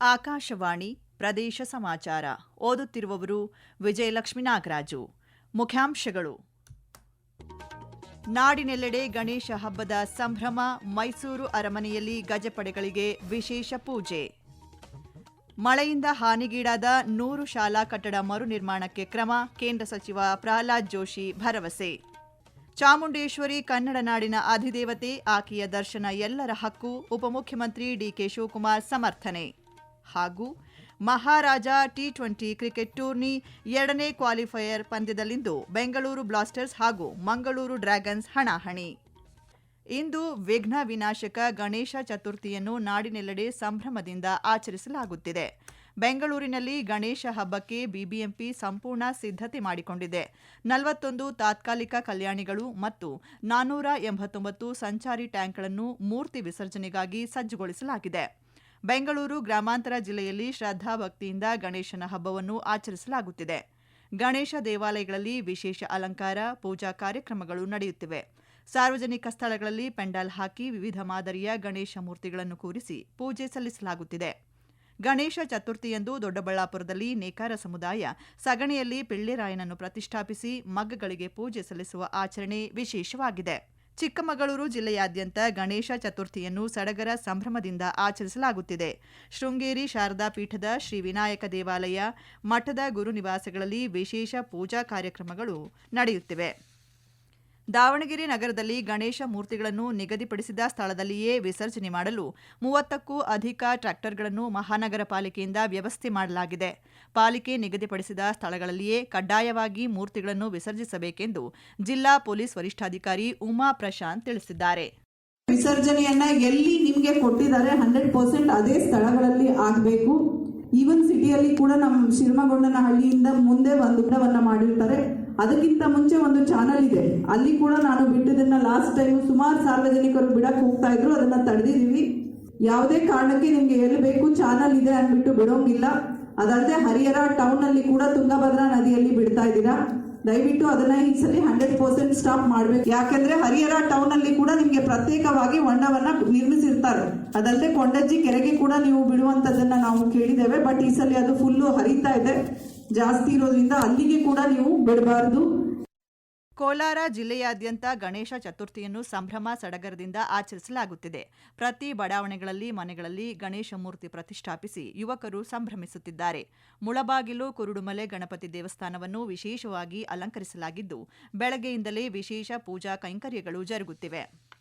ಆಕಾಶವಾಣಿ ಪ್ರದೇಶ ಸಮಾಚಾರ. ಓದುತ್ತಿರುವವರು ವಿಜಯಲಕ್ಷ್ಮಿ ನಾಗರಾಜು. ಮುಖ್ಯಾಂಶಗಳು. ನಾಡಿನೆಲ್ಲೆಡೆ ಗಣೇಶ ಹಬ್ಬದ ಸಂಭ್ರಮ, ಮೈಸೂರು ಅರಮನೆಯಲ್ಲಿ ಗಜಪಡೆಗಳಿಗೆ ವಿಶೇಷ ಪೂಜೆ. ಮಳೆಯಿಂದ ಹಾನಿಗೀಡಾದ ನೂರು ಶಾಲಾ ಕಟ್ಟಡ ಮರು ನಿರ್ಮಾಣಕ್ಕೆ ಕ್ರಮ, ಕೇಂದ್ರ ಸಚಿವ ಪ್ರಹ್ಲಾದ್ ಜೋಶಿ ಭರವಸೆ. ಚಾಮುಂಡೇಶ್ವರಿ ಕನ್ನಡ ನಾಡಿನ ಅಧಿದೇವತೆ, ಆಕೆಯ ದರ್ಶನ ಎಲ್ಲರ ಹಕ್ಕು, ಉಪಮುಖ್ಯಮಂತ್ರಿ ಡಿಕೆ ಶಿವಕುಮಾರ್ ಸಮರ್ಥನೆ. ಹಾಗೂ Maharaja T twenty cricket tourney ಎರಡನೇ ಕ್ವಾಲಿಫೈಯರ್ ಪಂದ್ಯದಲ್ಲಿಂದು ಬೆಂಗಳೂರು ಬ್ಲಾಸ್ಟರ್ಸ್ ಹಾಗೂ ಮಂಗಳೂರು ಡ್ರ್ಯಾಗನ್ಸ್ ಹಣಾಹಣಿ. ಇಂದು ವಿಘ್ನ ವಿನಾಶಕ ಗಣೇಶ ಚತುರ್ಥಿಯನ್ನು ನಾಡಿನೆಲ್ಲೆಡೆ ಸಂಭ್ರಮದಿಂದ ಆಚರಿಸಲಾಗುತ್ತಿದೆ. ಬೆಂಗಳೂರಿನಲ್ಲಿ ಗಣೇಶ ಹಬ್ಬಕ್ಕೆ ಬಿಬಿಎಂಪಿ ಸಂಪೂರ್ಣ ಸಿದ್ಧತೆ ಮಾಡಿಕೊಂಡಿದೆ. ನಲವತ್ತೊಂದು ತಾತ್ಕಾಲಿಕ ಕಲ್ಯಾಣಿಗಳು ಮತ್ತು ನಾನ್ನೂರ ಎಂಬತ್ತೊಂಬತ್ತು ಸಂಚಾರಿ ಟ್ಯಾಂಕ್ಗಳನ್ನು ಮೂರ್ತಿ ವಿಸರ್ಜನೆಗಾಗಿ ಸಜ್ಜುಗೊಳಿಸಲಾಗಿದೆ. ಬೆಂಗಳೂರು ಗ್ರಾಮಾಂತರ ಜಿಲ್ಲೆಯಲ್ಲಿ ಶ್ರದ್ಧಾಭಕ್ತಿಯಿಂದ ಗಣೇಶನ ಹಬ್ಬವನ್ನು ಆಚರಿಸಲಾಗುತ್ತಿದೆ. ಗಣೇಶ ದೇವಾಲಯಗಳಲ್ಲಿ ವಿಶೇಷ ಅಲಂಕಾರ, ಪೂಜಾ ಕಾರ್ಯಕ್ರಮಗಳು ನಡೆಯುತ್ತಿವೆ. ಸಾರ್ವಜನಿಕ ಸ್ಥಳಗಳಲ್ಲಿ ಪೆಂಡಾಲ್ ಹಾಕಿ ವಿವಿಧ ಮಾದರಿಯ ಗಣೇಶ ಮೂರ್ತಿಗಳನ್ನು ಕೂರಿಸಿ ಪೂಜೆ ಸಲ್ಲಿಸಲಾಗುತ್ತಿದೆ. ಗಣೇಶ ಚತುರ್ಥಿಯಂದು ದೊಡ್ಡಬಳ್ಳಾಪುರದಲ್ಲಿ ನೇಕಾರ ಸಮುದಾಯ ಸಗಣಿಯಲ್ಲಿ ಪಿಳ್ಳೆರಾಯನನ್ನು ಪ್ರತಿಷ್ಠಾಪಿಸಿ ಮಗ್ಗಗಳಿಗೆ ಪೂಜೆ ಸಲ್ಲಿಸುವ ಆಚರಣೆ ವಿಶೇಷವಾಗಿದೆ. ಚಿಕ್ಕಮಗಳೂರು ಜಿಲ್ಲೆಯಾದ್ಯಂತ ಗಣೇಶ ಚತುರ್ಥಿಯನ್ನು ಸಡಗರ ಸಂಭ್ರಮದಿಂದ ಆಚರಿಸಲಾಗುತ್ತಿದೆ. ಶೃಂಗೇರಿ ಶಾರದಾ ಪೀಠದ ಶ್ರೀ ವಿನಾಯಕ ದೇವಾಲಯ ಮಠದ ಗುರುನಿವಾಸಗಳಲ್ಲಿ ವಿಶೇಷ ಪೂಜಾ ಕಾರ್ಯಕ್ರಮಗಳು ನಡೆಯುತ್ತಿವೆ. ದಾವಣಗೆರೆ ನಗರದಲ್ಲಿ ಗಣೇಶ ಮೂರ್ತಿಗಳನ್ನು ನಿಗದಿಪಡಿಸಿದ ಸ್ಥಳದಲ್ಲಿಯೇ ವಿಸರ್ಜನೆ ಮಾಡಲು ಮೂವತ್ತಕ್ಕೂ ಅಧಿಕ ಟ್ರ್ಯಾಕ್ಟರ್ಗಳನ್ನು ಮಹಾನಗರ ಪಾಲಿಕೆಯಿಂದ ವ್ಯವಸ್ಥೆ ಮಾಡಲಾಗಿದೆ. ಪಾಲಿಕೆ ನಿಗದಿಪಡಿಸಿದ ಸ್ಥಳಗಳಲ್ಲಿಯೇ ಕಡ್ಡಾಯವಾಗಿ ಮೂರ್ತಿಗಳನ್ನು ವಿಸರ್ಜಿಸಬೇಕೆಂದು ಜಿಲ್ಲಾ ಪೊಲೀಸ್ ವರಿಷ್ಠಾಧಿಕಾರಿ ಉಮಾ ಪ್ರಶಾಂತ್ ತಿಳಿಸಿದ್ದಾರೆ. ವಿಸರ್ಜನೆಯನ್ನ ಎಲ್ಲಿ ನಿಮಗೆ ಕೊಟ್ಟಿದ್ದಾರೆ ಹಂಡ್ರೆಡ್ ಪರ್ಸೆಂಟ್ ಅದೇ ಸ್ಥಳಗಳಲ್ಲಿ ಆಗಬೇಕು. ಈವನ್ ಸಿಟಿಯಲ್ಲಿ ಕೂಡ ನಮ್ಮ ಶಿರಮಗೊಂಡನ ಹಳ್ಳಿಯಿಂದ ಮುಂದೆ ಒಂದು ಗಿಡವನ್ನ ಮಾಡಿರ್ತಾರೆ. ಅದಕ್ಕಿಂತ ಮುಂಚೆ ಒಂದು ಚಾನಲ್ ಇದೆ. ಅಲ್ಲಿ ಕೂಡ ನಾನು ಬಿಟ್ಟಿದ್ದನ್ನ ಲಾಸ್ಟ್ ಟೈಮ್ ಸುಮಾರು ಸಾರ್ವಜನಿಕರು ಬಿಡಕ್ಕೆ ಹೋಗ್ತಾ ಇದ್ರು, ಅದನ್ನ ತಡೆದಿದ್ದೀವಿ. ಯಾವುದೇ ಕಾರಣಕ್ಕೆ ನಿಮ್ಗೆ ಹೇಳಬೇಕು ಬೇಕು ಚಾನಲ್ ಇದೆ ಅಂದ್ಬಿಟ್ಟು ಬಿಡೋಂಗಿಲ್ಲ. ಅದಲ್ಲದೆ ಹರಿಹರ ಟೌನ್ ಅಲ್ಲಿ ಕೂಡ ತುಂಗಭದ್ರಾ ನದಿಯಲ್ಲಿ ಬಿಡ್ತಾ ಇದ್ದೀರಾ? ದಯವಿಟ್ಟು ಅದನ್ನ ಈ ಸಲ ಹಂಡ್ರೆಡ್ ಪರ್ಸೆಂಟ್ ಸ್ಟಾಪ್ ಮಾಡ್ಬೇಕು. ಯಾಕಂದ್ರೆ ಹರಿಹರ ಟೌನ್ ಅಲ್ಲಿ ಕೂಡ ನಿಮ್ಗೆ ಪ್ರತ್ಯೇಕವಾಗಿ ಹೊಂಡವನ್ನ ನಿರ್ಮಿಸಿರ್ತಾರೆ. ಅದಲ್ಲದೆ ಕೊಂಡಜ್ಜಿ ಕೆರೆಗೆ ಕೂಡ ನೀವು ಬಿಡುವಂತದನ್ನ ನಾವು ಕೇಳಿದ್ದೇವೆ ಬಟ್ ಈ ಸಲ ಅದು ಫುಲ್ಲು ಹರಿತಾ ಇದೆ. ಜಾಸ್ತಿ ಇರೋದ್ರಿಂದ ಅಲ್ಲಿಗೆ ಕೂಡ ನೀವು ಬಿಡಬಾರ್ದು. ಕೋಲಾರ ಜಿಲ್ಲೆಯಾದ್ಯಂತ ಗಣೇಶ ಚತುರ್ಥಿಯನ್ನು ಸಂಭ್ರಮ ಸಡಗರದಿಂದ ಆಚರಿಸಲಾಗುತ್ತಿದೆ. ಪ್ರತಿ ಬಡಾವಣೆಗಳಲ್ಲಿ, ಮನೆಗಳಲ್ಲಿ ಗಣೇಶ ಮೂರ್ತಿ ಪ್ರತಿಷ್ಠಾಪಿಸಿ ಯುವಕರು ಸಂಭ್ರಮಿಸುತ್ತಿದ್ದಾರೆ. ಮುಳಬಾಗಿಲು, ಕುರುಡುಮಲೆ, ಗಣಪತಿ ದೇವಸ್ಥಾನವನ್ನು ವಿಶೇಷವಾಗಿ ಅಲಂಕರಿಸಲಾಗಿದ್ದು, ಬೆಳಗ್ಗೆಯಿಂದಲೇ ವಿಶೇಷ ಪೂಜಾ ಕೈಂಕರ್ಯಗಳು ಜರುಗುತ್ತಿವೆ.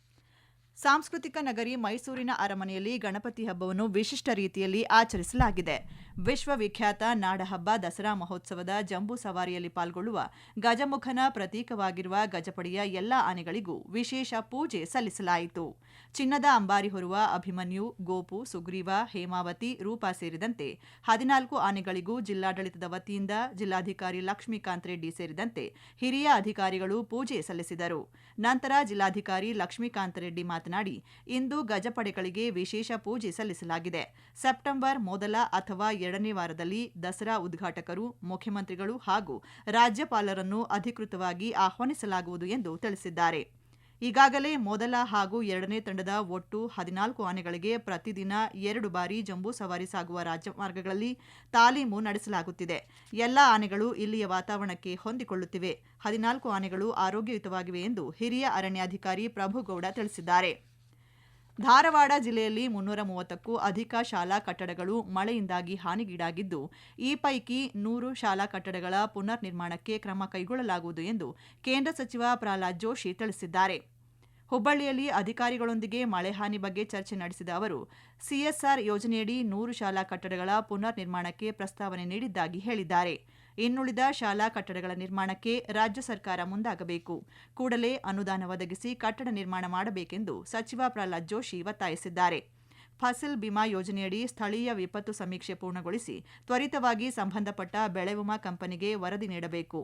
ಸಾಂಸ್ಕೃತಿಕ ನಗರಿ ಮೈಸೂರಿನ ಅರಮನೆಯಲ್ಲಿ ಗಣಪತಿ ಹಬ್ಬವನ್ನು ವಿಶಿಷ್ಟ ರೀತಿಯಲ್ಲಿ ಆಚರಿಸಲಾಗಿದೆ. ವಿಶ್ವವಿಖ್ಯಾತ ನಾಡಹಬ್ಬ ದಸರಾ ಮಹೋತ್ಸವದ ಜಂಬೂ ಸವಾರಿಯಲ್ಲಿ ಪಾಲ್ಗೊಳ್ಳುವ ಗಜಮುಖನ ಪ್ರತೀಕವಾಗಿರುವ ಗಜಪಡೆಯ ಎಲ್ಲಾ ಆನೆಗಳಿಗೂ ವಿಶೇಷ ಪೂಜೆ ಸಲ್ಲಿಸಲಾಯಿತು. ಚಿನ್ನದ ಅಂಬಾರಿ ಹೊರುವ ಅಭಿಮನ್ಯು, ಗೋಪು, ಸುಗ್ರೀವ, ಹೇಮಾವತಿ, ರೂಪಾ ಸೇರಿದಂತೆ ಹದಿನಾಲ್ಕು ಆನೆಗಳಿಗೂ ಜಿಲ್ಲಾಡಳಿತದ ವತಿಯಿಂದ ಜಿಲ್ಲಾಧಿಕಾರಿ ಲಕ್ಷ್ಮೀಕಾಂತ್ ರೆಡ್ಡಿ ಸೇರಿದಂತೆ ಹಿರಿಯ ಅಧಿಕಾರಿಗಳು ಪೂಜೆ ಸಲ್ಲಿಸಿದರು. ನಂತರ ಜಿಲ್ಲಾಧಿಕಾರಿ ಲಕ್ಷ್ಮೀಕಾಂತ್ ರೆಡ್ಡಿ ಮಾತನಾಡಿ, ಇಂದು ಗಜಪಡೆಗಳಿಗೆ ವಿಶೇಷ ಪೂಜೆ ಸಲ್ಲಿಸಲಾಗಿದೆ. ಸೆಪ್ಟೆಂಬರ್ ಮೊದಲ ಅಥವಾ ಎರಡನೇ ವಾರದಲ್ಲಿ ದಸರಾ ಉದ್ಘಾಟಕರು, ಮುಖ್ಯಮಂತ್ರಿಗಳು ಹಾಗೂ ರಾಜ್ಯಪಾಲರನ್ನು ಅಧಿಕೃತವಾಗಿ ಆಹ್ವಾನಿಸಲಾಗುವುದು ಎಂದು ತಿಳಿಸಿದ್ದಾರೆ. ಈಗಾಗಲೇ ಮೊದಲ ಹಾಗೂ ಎರಡನೇ ತಂಡದ ಒಟ್ಟು ಹದಿನಾಲ್ಕು ಆನೆಗಳಿಗೆ ಪ್ರತಿದಿನ ಎರಡು ಬಾರಿ ಜಂಬೂ ಸವಾರಿ ಸಾಗುವ ರಾಜಮಾರ್ಗಗಳಲ್ಲಿ ತಾಲೀಮು ನಡೆಸಲಾಗುತ್ತಿದೆ. ಎಲ್ಲ ಆನೆಗಳು ಇಲ್ಲಿಯ ವಾತಾವರಣಕ್ಕೆ ಹೊಂದಿಕೊಳ್ಳುತ್ತಿವೆ. ಹದಿನಾಲ್ಕು ಆನೆಗಳು ಆರೋಗ್ಯಯುತವಾಗಿವೆ ಎಂದು ಹಿರಿಯ ಅರಣ್ಯಾಧಿಕಾರಿ ಪ್ರಭುಗೌಡ ತಿಳಿಸಿದ್ದಾರೆ. ಧಾರವಾಡ ಜಿಲ್ಲೆಯಲ್ಲಿ ಮುನ್ನೂರ ಮೂವತ್ತಕ್ಕೂ ಅಧಿಕ ಶಾಲಾ ಕಟ್ಟಡಗಳು ಮಳೆಯಿಂದಾಗಿ ಹಾನಿಗೀಡಾಗಿದ್ದು, ಈ ಪೈಕಿ ನೂರು ಶಾಲಾ ಕಟ್ಟಡಗಳ ಪುನರ್ ನಿರ್ಮಾಣಕ್ಕೆ ಕ್ರಮ ಕೈಗೊಳ್ಳಲಾಗುವುದು ಎಂದು ಕೇಂದ್ರ ಸಚಿವ ಪ್ರಹ್ಲಾದ್ ಜೋಶಿ ತಿಳಿಸಿದ್ದಾರೆ. ಹುಬ್ಬಳ್ಳಿಯಲ್ಲಿ ಅಧಿಕಾರಿಗಳೊಂದಿಗೆ ಮಳೆ ಹಾನಿ ಬಗ್ಗೆ ಚರ್ಚೆ ನಡೆಸಿದ ಅವರು, ಸಿಎಸ್ಆರ್ ಯೋಜನೆಯಡಿ ನೂರು ಶಾಲಾ ಕಟ್ಟಡಗಳ ಪುನರ್ ನಿರ್ಮಾಣಕ್ಕೆ ಪ್ರಸ್ತಾವನೆ ನೀಡಿದ್ದಾಗಿ ಹೇಳಿದ್ದಾರೆ. ಇನ್ನುಳಿದ ಶಾಲಾ ಕಟ್ಟಡಗಳ ನಿರ್ಮಾಣಕ್ಕೆ ರಾಜ್ಯ ಸರ್ಕಾರ ಮುಂದಾಗಬೇಕು. ಕೂಡಲೇ ಅನುದಾನ ಒದಗಿಸಿ ಕಟ್ಟಡ ನಿರ್ಮಾಣ ಮಾಡಬೇಕೆಂದು ಸಚಿವ ಪ್ರಹ್ಲಾದ್ ಜೋಶಿ ಒತ್ತಾಯಿಸಿದ್ದಾರೆ. ಫಸಲ್ ಬಿಮಾ ಯೋಜನೆಯಡಿ ಸ್ಥಳೀಯ ವಿಪತ್ತು ಸಮೀಕ್ಷೆ ಪೂರ್ಣಗೊಳಿಸಿ ತ್ವರಿತವಾಗಿ ಸಂಬಂಧಪಟ್ಟ ಬೆಳೆ ವಿಮಾ ಕಂಪನಿಗೆ ವರದಿ ನೀಡಬೇಕು.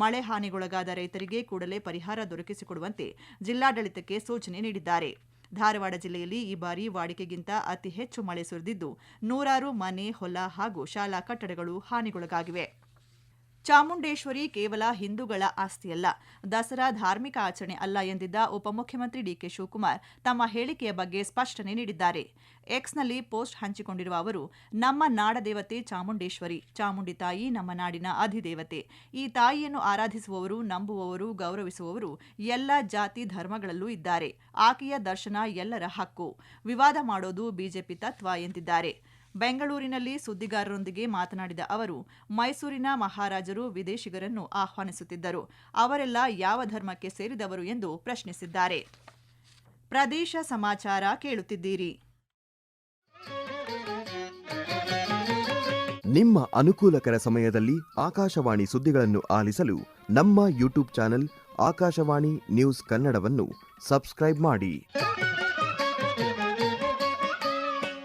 ಮಳೆ ಹಾನಿಗೊಳಗಾದ ರೈತರಿಗೆ ಕೂಡಲೇ ಪರಿಹಾರ ದೊರಕಿಸಿಕೊಡುವಂತೆ ಜಿಲ್ಲಾಡಳಿತಕ್ಕೆ ಸೂಚನೆ ನೀಡಿದ್ದಾರೆ. ಧಾರವಾಡ ಜಿಲ್ಲೆಯಲ್ಲಿ ಈ ಬಾರಿ ವಾಡಿಕೆಗಿಂತ ಅತಿ ಹೆಚ್ಚು ಮಳೆ ಸುರಿದಿದ್ದು ನೂರಾರು ಮನೆ, ಹೊಲ ಹಾಗೂ ಶಾಲಾ ಕಟ್ಟಡಗಳು ಹಾನಿಗೊಳಗಾಗಿವೆ. ಚಾಮುಂಡೇಶ್ವರಿ ಕೇವಲ ಹಿಂದೂಗಳ ಆಸ್ತಿಯಲ್ಲ. ದಸರಾ ಧಾರ್ಮಿಕ ಆಚರಣೆ ಅಲ್ಲ ಎಂದಿದ್ದ ಉಪಮುಖ್ಯಮಂತ್ರಿ ಡಿಕೆ ಶಿವಕುಮಾರ್ ತಮ್ಮ ಹೇಳಿಕೆಯ ಬಗ್ಗೆ ಸ್ಪಷ್ಟನೆ ನೀಡಿದ್ದಾರೆ. ಎಕ್ಸ್ನಲ್ಲಿ ಪೋಸ್ಟ್ ಹಂಚಿಕೊಂಡಿರುವ ಅವರು, ನಮ್ಮ ನಾಡದೇವತೆ ಚಾಮುಂಡೇಶ್ವರಿ, ಚಾಮುಂಡಿ ತಾಯಿ ನಮ್ಮ ನಾಡಿನ ಅಧಿದೇವತೆ. ಈ ತಾಯಿಯನ್ನು ಆರಾಧಿಸುವವರು, ನಂಬುವವರು, ಗೌರವಿಸುವವರು ಎಲ್ಲ ಜಾತಿ ಧರ್ಮಗಳಲ್ಲೂ ಇದ್ದಾರೆ. ಆಕೆಯ ದರ್ಶನ ಎಲ್ಲರ ಹಕ್ಕು. ವಿವಾದ ಮಾಡೋದು ಬಿಜೆಪಿ ತತ್ವ ಎಂದಿದ್ದಾರೆ. ಬೆಂಗಳೂರಿನಲ್ಲಿ ಸುದ್ದಿಗಾರರೊಂದಿಗೆ ಮಾತನಾಡಿದ ಅವರು, ಮೈಸೂರಿನ ಮಹಾರಾಜರು ವಿದೇಶಿಗರನ್ನು ಆಹ್ವಾನಿಸುತ್ತಿದ್ದರು. ಅವರೆಲ್ಲ ಯಾವ ಧರ್ಮಕ್ಕೆ ಸೇರಿದವರು ಎಂದು ಪ್ರಶ್ನಿಸಿದ್ದಾರೆ. ಪ್ರದೇಶ ಸಮಾಚಾರ ಕೇಳುತ್ತಿದ್ದೀರಿ. ನಿಮ್ಮ ಅನುಕೂಲಕರ ಸಮಯದಲ್ಲಿ ಆಕಾಶವಾಣಿ ಸುದ್ದಿಗಳನ್ನು ಆಲಿಸಲು ನಮ್ಮ ಯೂಟ್ಯೂಬ್ ಚಾನೆಲ್ ಆಕಾಶವಾಣಿ ನ್ಯೂಸ್ ಕನ್ನಡವನ್ನು ಸಬ್ಸ್ಕ್ರೈಬ್ ಮಾಡಿ.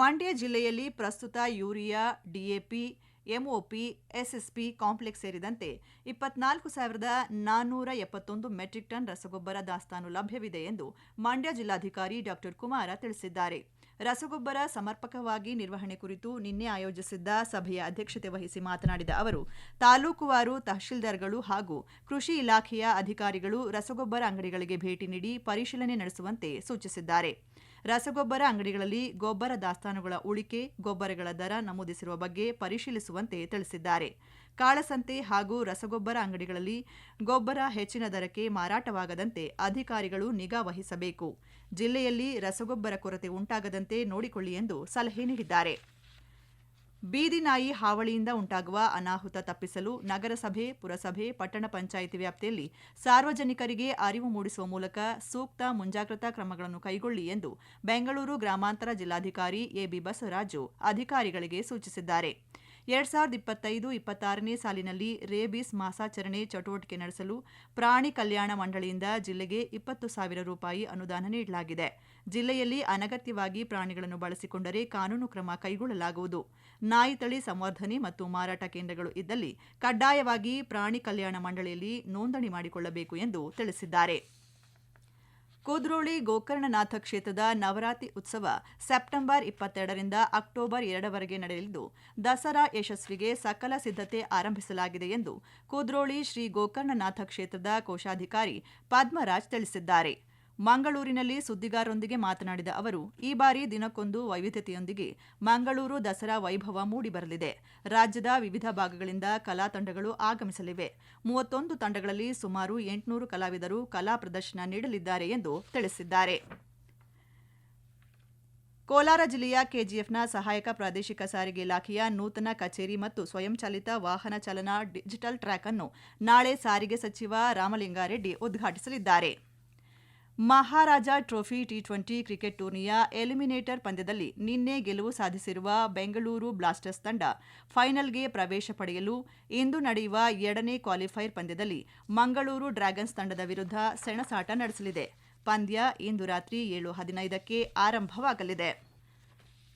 ಮಂಡ್ಯ ಜಿಲ್ಲೆಯಲ್ಲಿ ಪ್ರಸ್ತುತ urea DAP MOP SSP complex ಸೇರಿದಂತೆ ಇಪ್ಪತ್ನಾಲ್ಕು ಸಾವಿರದ ನಾನ್ನೂರ ಎಪ್ಪತ್ತೊಂದು ಮೆಟ್ರಿಕ್ ಟನ್ ರಸಗೊಬ್ಬರ ದಾಸ್ತಾನು ಲಭ್ಯವಿದೆ ಎಂದು ಮಂಡ್ಯ ಜಿಲ್ಲಾಧಿಕಾರಿ ಡಾಕ್ಟರ್ ಕುಮಾರ ತಿಳಿಸಿದ್ದಾರೆ. ರಸಗೊಬ್ಬರ ಸಮರ್ಪಕವಾಗಿ ನಿರ್ವಹಣೆ ಕುರಿತು ನಿನ್ನೆ ಆಯೋಜಿಸಿದ್ದ ಸಭೆಯ ಅಧ್ಯಕ್ಷತೆ ವಹಿಸಿ ಮಾತನಾಡಿದ ಅವರು, ತಾಲೂಕುವಾರು ತಹಶೀಲ್ದಾರ್ಗಳು ಹಾಗೂ ಕೃಷಿ ಇಲಾಖೆಯ ಅಧಿಕಾರಿಗಳು ರಸಗೊಬ್ಬರ ಅಂಗಡಿಗಳಿಗೆ ಭೇಟಿ ನೀಡಿ ಪರಿಶೀಲನೆ ನಡೆಸುವಂತೆ ಸೂಚಿಸಿದ್ದಾರೆ. ರಸಗೊಬ್ಬರ ಅಂಗಡಿಗಳಲ್ಲಿ ಗೊಬ್ಬರ ದಾಸ್ತಾನುಗಳ ಉಳಿಕೆ, ಗೊಬ್ಬರಗಳ ದರ ನಮೂದಿಸಿರುವ ಬಗ್ಗೆ ಪರಿಶೀಲಿಸುವಂತೆ ತಿಳಿಸಿದ್ದಾರೆ. ಕಾಳಸಂತೆ ಹಾಗೂ ರಸಗೊಬ್ಬರ ಅಂಗಡಿಗಳಲ್ಲಿ ಗೊಬ್ಬರ ಹೆಚ್ಚಿನ ದರಕ್ಕೆ ಮಾರಾಟವಾಗದಂತೆ ಅಧಿಕಾರಿಗಳು ನಿಗಾ ವಹಿಸಬೇಕು. ಜಿಲ್ಲೆಯಲ್ಲಿ ರಸಗೊಬ್ಬರ ಕೊರತೆ ಉಂಟಾಗದಂತೆ ನೋಡಿಕೊಳ್ಳಿ ಎಂದು ಸಲಹೆ ನೀಡಿದ್ದಾರೆ. ಬೀದಿ ನಾಯಿ ಹಾವಳಿಯಿಂದ ಉಂಟಾಗುವ ಅನಾಹುತ ತಪ್ಪಿಸಲು ನಗರಸಭೆ, ಪುರಸಭೆ, ಪಟ್ಟಣ ಪಂಚಾಯಿತಿ ವ್ಯಾಪ್ತಿಯಲ್ಲಿ ಸಾರ್ವಜನಿಕರಿಗೆ ಅರಿವು ಮೂಡಿಸುವ ಮೂಲಕ ಸೂಕ್ತ ಮುಂಜಾಗ್ರತಾ ಕ್ರಮಗಳನ್ನು ಕೈಗೊಳ್ಳಿ ಎಂದು ಬೆಂಗಳೂರು ಗ್ರಾಮಾಂತರ ಜಿಲ್ಲಾಧಿಕಾರಿ ಎಬಿ ಬಸವರಾಜು ಅಧಿಕಾರಿಗಳಿಗೆ ಸೂಚಿಸಿದ್ದಾರೆ. ಎರಡ್ ಸಾವಿರದ ಇಪ್ಪತ್ತೈದು ಇಪ್ಪತ್ತಾರನೇ ಸಾಲಿನಲ್ಲಿ ರೇಬಿಸ್ ಮಾಸಾಚರಣೆ ಚಟುವಟಿಕೆ ನಡೆಸಲು ಪ್ರಾಣಿ ಕಲ್ಯಾಣ ಮಂಡಳಿಯಿಂದ ಜಿಲ್ಲೆಗೆ ಇಪ್ಪತ್ತು ಸಾವಿರ ರೂಪಾಯಿ ಅನುದಾನ ನೀಡಲಾಗಿದೆ. ಜಿಲ್ಲೆಯಲ್ಲಿ ಅನಗತ್ಯವಾಗಿ ಪ್ರಾಣಿಗಳನ್ನು ಬಳಸಿಕೊಂಡರೆ ಕಾನೂನು ಕ್ರಮ ಕೈಗೊಳ್ಳಲಾಗುವುದು. ನಾಯಿ ತಳಿ ಸಂವರ್ಧನೆ ಮತ್ತು ಮಾರಾಟ ಕೇಂದ್ರಗಳು ಇದ್ದಲ್ಲಿ ಕಡ್ಡಾಯವಾಗಿ ಪ್ರಾಣಿ ಕಲ್ಯಾಣ ಮಂಡಳಿಯಲ್ಲಿ ನೋಂದಣಿ ಮಾಡಿಕೊಳ್ಳಬೇಕು ಎಂದು ತಿಳಿಸಿದ್ದಾರೆ. ಕುದ್ರೋಳಿ ಗೋಕರ್ಣನಾಥ ಕ್ಷೇತ್ರದ ನವರಾತ್ರಿ ಉತ್ಸವ ಸೆಪ್ಟೆಂಬರ್ ಇಪ್ಪತ್ತೆರಡರಿಂದ ಅಕ್ಟೋಬರ್ ಎರಡವರೆಗೆ ನಡೆಯಲಿದ್ದು, ದಸರಾ ಯಶಸ್ವಿಗೆ ಸಕಲ ಸಿದ್ಧತೆ ಆರಂಭಿಸಲಾಗಿದೆ ಎಂದು ಕುದ್ರೋಳಿ ಶ್ರೀ ಗೋಕರ್ಣನಾಥ ಕ್ಷೇತ್ರದ ಕೋಶಾಧಿಕಾರಿ ಪದ್ಮರಾಜ್ ತಿಳಿಸಿದ್ದಾರೆ. ಮಂಗಳೂರಿನಲ್ಲಿ ಸುದ್ದಿಗಾರರೊಂದಿಗೆ ಮಾತನಾಡಿದ ಅವರು, ಈ ಬಾರಿ ದಿನಕ್ಕೊಂದು ವೈವಿಧ್ಯತೆಯೊಂದಿಗೆ ಮಂಗಳೂರು ದಸರಾ ವೈಭವ ಮೂಡಿಬರಲಿದೆ. ರಾಜ್ಯದ ವಿವಿಧ ಭಾಗಗಳಿಂದ ಕಲಾ ತಂಡಗಳು ಆಗಮಿಸಲಿವೆ. ಮೂವತ್ತೊಂದು ತಂಡಗಳಲ್ಲಿ ಸುಮಾರು ಎಂಟುನೂರು ಕಲಾವಿದರು ಕಲಾ ಪ್ರದರ್ಶನ ನೀಡಲಿದ್ದಾರೆ ಎಂದು ತಿಳಿಸಿದ್ದಾರೆ. ಕೋಲಾರ ಜಿಲ್ಲೆಯ ಕೆಜಿಎಫ್ನ ಸಹಾಯಕ ಪ್ರಾದೇಶಿಕ ಸಾರಿಗೆ ಇಲಾಖೆಯ ನೂತನ ಕಚೇರಿ ಮತ್ತು ಸ್ವಯಂಚಾಲಿತ ವಾಹನ ಚಾಲನಾ ಡಿಜಿಟಲ್ ಟ್ರ್ಯಾಕ್ ಅನ್ನು ನಾಳೆ ಸಾರಿಗೆ ಸಚಿವ ರಾಮಲಿಂಗಾರೆಡ್ಡಿ ಉದ್ಘಾಟಿಸಲಿದ್ದಾರೆ. Maharaja trophy T twenty cricket ಟೂರ್ನಿಯ ಎಲಿಮಿನೇಟರ್ ಪಂದ್ಯದಲ್ಲಿ ನಿನ್ನೆ ಗೆಲುವು ಸಾಧಿಸಿರುವ ಬೆಂಗಳೂರು ಬ್ಲಾಸ್ಟರ್ಸ್ ತಂಡ ಫೈನಲ್ಗೆ ಪ್ರವೇಶ ಪಡೆಯಲು ಇಂದು ನಡೆಯುವ ಎರಡನೇ ಕ್ವಾಲಿಫೈರ್ ಪಂದ್ಯದಲ್ಲಿ ಮಂಗಳೂರು ಡ್ರ್ಯಾಗನ್ಸ್ ತಂಡದ ವಿರುದ್ಧ ಸೆಣಸಾಟ ನಡೆಸಲಿದೆ. ಪಂದ್ಯ ಇಂದು ರಾತ್ರಿ ಏಳು ಹದಿನೈದಕ್ಕೆ ಆರಂಭವಾಗಲಿದೆ.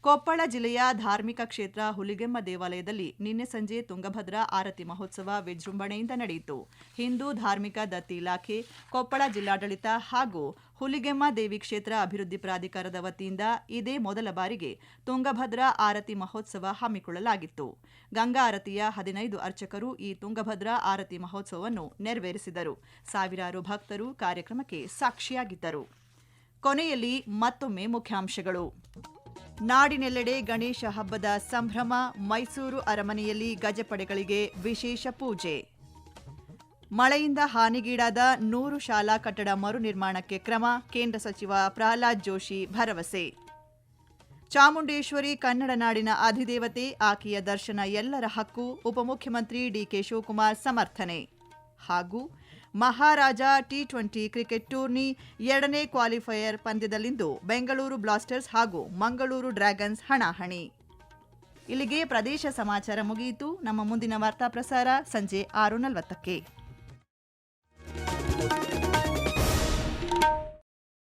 ಕೊಪ್ಪಳ ಜಿಲ್ಲೆಯ ಧಾರ್ಮಿಕ ಕ್ಷೇತ್ರ ಹುಲಿಗೆಮ್ಮ ದೇವಾಲಯದಲ್ಲಿ ನಿನ್ನೆ ಸಂಜೆ ತುಂಗಭದ್ರಾ ಆರತಿ ಮಹೋತ್ಸವ ವಿಜೃಂಭಣೆಯಿಂದ ನಡೆಯಿತು. ಹಿಂದೂ ಧಾರ್ಮಿಕ ದತ್ತಿ ಇಲಾಖೆ, ಕೊಪ್ಪಳ ಜಿಲ್ಲಾಡಳಿತ ಹಾಗೂ ಹುಲಿಗೆಮ್ಮ ದೇವಿ ಕ್ಷೇತ್ರ ಅಭಿವೃದ್ಧಿ ಪ್ರಾಧಿಕಾರದ ವತಿಯಿಂದ ಇದೇ ಮೊದಲ ಬಾರಿಗೆ ತುಂಗಭದ್ರಾ ಆರತಿ ಮಹೋತ್ಸವ ಹಮ್ಮಿಕೊಳ್ಳಲಾಗಿತ್ತು. ಗಂಗಾ ಆರತಿಯ ಹದಿನೈದು ಅರ್ಚಕರು ಈ ತುಂಗಭದ್ರಾ ಆರತಿ ಮಹೋತ್ಸವವನ್ನು ನೆರವೇರಿಸಿದರು. ಸಾವಿರಾರು ಭಕ್ತರು ಕಾರ್ಯಕ್ರಮಕ್ಕೆ ಸಾಕ್ಷಿಯಾಗಿದ್ದರು. ಕೊನೆಯಲ್ಲಿ ಮತ್ತೊಮ್ಮೆ ಮುಖ್ಯಾಂಶಗಳು. ನಾಡಿನೆಲ್ಲೆಡೆ ಗಣೇಶ ಹಬ್ಬದ ಸಂಭ್ರಮ, ಮೈಸೂರು ಅರಮನೆಯಲ್ಲಿ ಗಜಪಡೆಗಳಿಗೆ ವಿಶೇಷ ಪೂಜೆ. ಮಳೆಯಿಂದ ಹಾನಿಗೀಡಾದ ನೂರು ಶಾಲಾ ಕಟ್ಟಡ ಮರು ನಿರ್ಮಾಣಕ್ಕೆ ಕ್ರಮ, ಕೇಂದ್ರ ಸಚಿವ ಪ್ರಹ್ಲಾದ್ ಜೋಶಿ ಭರವಸೆ. ಚಾಮುಂಡೇಶ್ವರಿ ಕನ್ನಡ ನಾಡಿನ ಅಧಿದೇವತೆ, ಆಕೆಯ ದರ್ಶನ ಎಲ್ಲರ ಹಕ್ಕು, ಉಪಮುಖ್ಯಮಂತ್ರಿ ಡಿಕೆ ಶಿವಕುಮಾರ್ ಸಮರ್ಥನೆ. ಹಾಗೂ Maharaja T twenty cricket tourney ಎರಡನೇ ಕ್ವಾಲಿಫೈಯರ್ ಪಂದ್ಯದಲ್ಲಿಂದು ಬೆಂಗಳೂರು ಬ್ಲಾಸ್ಟರ್ಸ್ ಹಾಗೂ ಮಂಗಳೂರು ಡ್ರ್ಯಾಗನ್ಸ್ ಹಣಾಹಣಿ. ಇಲ್ಲಿಗೆ ಪ್ರದೇಶ ಸಮಾಚಾರ ಮುಗಿಯಿತು. ನಮ್ಮ ಮುಂದಿನ ವಾರ್ತಾ ಪ್ರಸಾರ ಸಂಜೆ ಆರು ನಲವತ್ತಕ್ಕೆ.